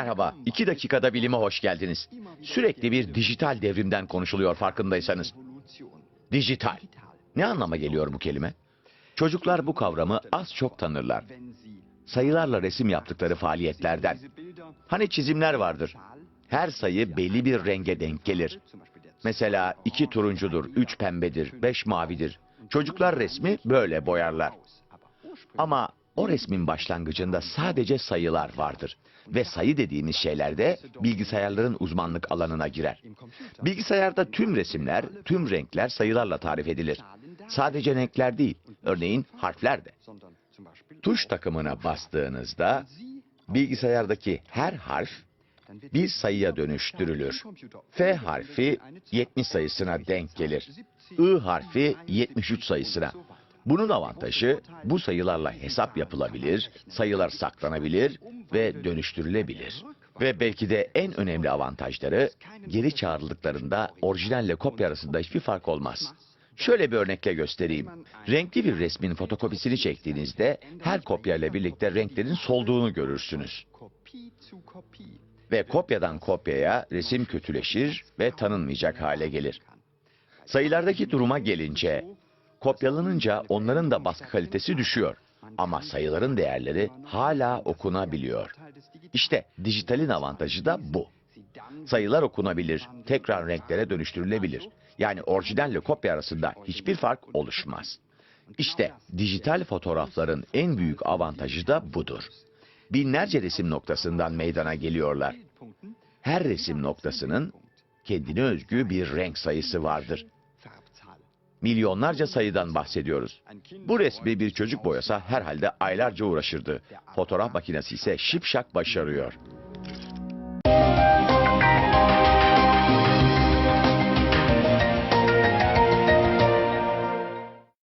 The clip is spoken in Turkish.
Merhaba, iki dakikada bilime hoş geldiniz. Sürekli bir dijital devrimden konuşuluyor farkındaysanız. Dijital. Ne anlama geliyor bu kelime? Çocuklar bu kavramı az çok tanırlar. Sayılarla resim yaptıkları faaliyetlerden. Hani çizimler vardır. Her sayı belli bir renge denk gelir. Mesela iki turuncudur, üç pembedir, beş mavidir. Çocuklar resmi böyle boyarlar. Ama o resmin başlangıcında sadece sayılar vardır. Ve sayı dediğimiz şeyler de bilgisayarların uzmanlık alanına girer. Bilgisayarda tüm resimler, tüm renkler sayılarla tarif edilir. Sadece renkler değil, örneğin harfler de. Tuş takımına bastığınızda bilgisayardaki her harf bir sayıya dönüştürülür. F harfi 70 sayısına denk gelir. I harfi 73 sayısına. Bunun avantajı bu sayılarla hesap yapılabilir, sayılar saklanabilir ve dönüştürülebilir. Ve belki de en önemli avantajları geri çağrıldıklarında orijinalle kopya arasında hiçbir fark olmaz. Şöyle bir örnekle göstereyim. Renkli bir resmin fotokopisini çektiğinizde her kopyayla birlikte renklerin solduğunu görürsünüz. Ve kopyadan kopyaya resim kötüleşir ve tanınmayacak hale gelir. Sayılardaki duruma gelince, kopyalanınca onların da baskı kalitesi düşüyor. Ama sayıların değerleri hala okunabiliyor. İşte dijitalin avantajı da bu. Sayılar okunabilir, tekrar renklere dönüştürülebilir. Yani orijinalle kopya arasında hiçbir fark oluşmaz. İşte dijital fotoğrafların en büyük avantajı da budur. Binlerce resim noktasından meydana geliyorlar. Her resim noktasının kendine özgü bir renk sayısı vardır. Milyonlarca sayıdan bahsediyoruz. Bu resmi bir çocuk boyasa herhalde aylarca uğraşırdı. Fotoğraf makinesi ise şipşak başarıyor.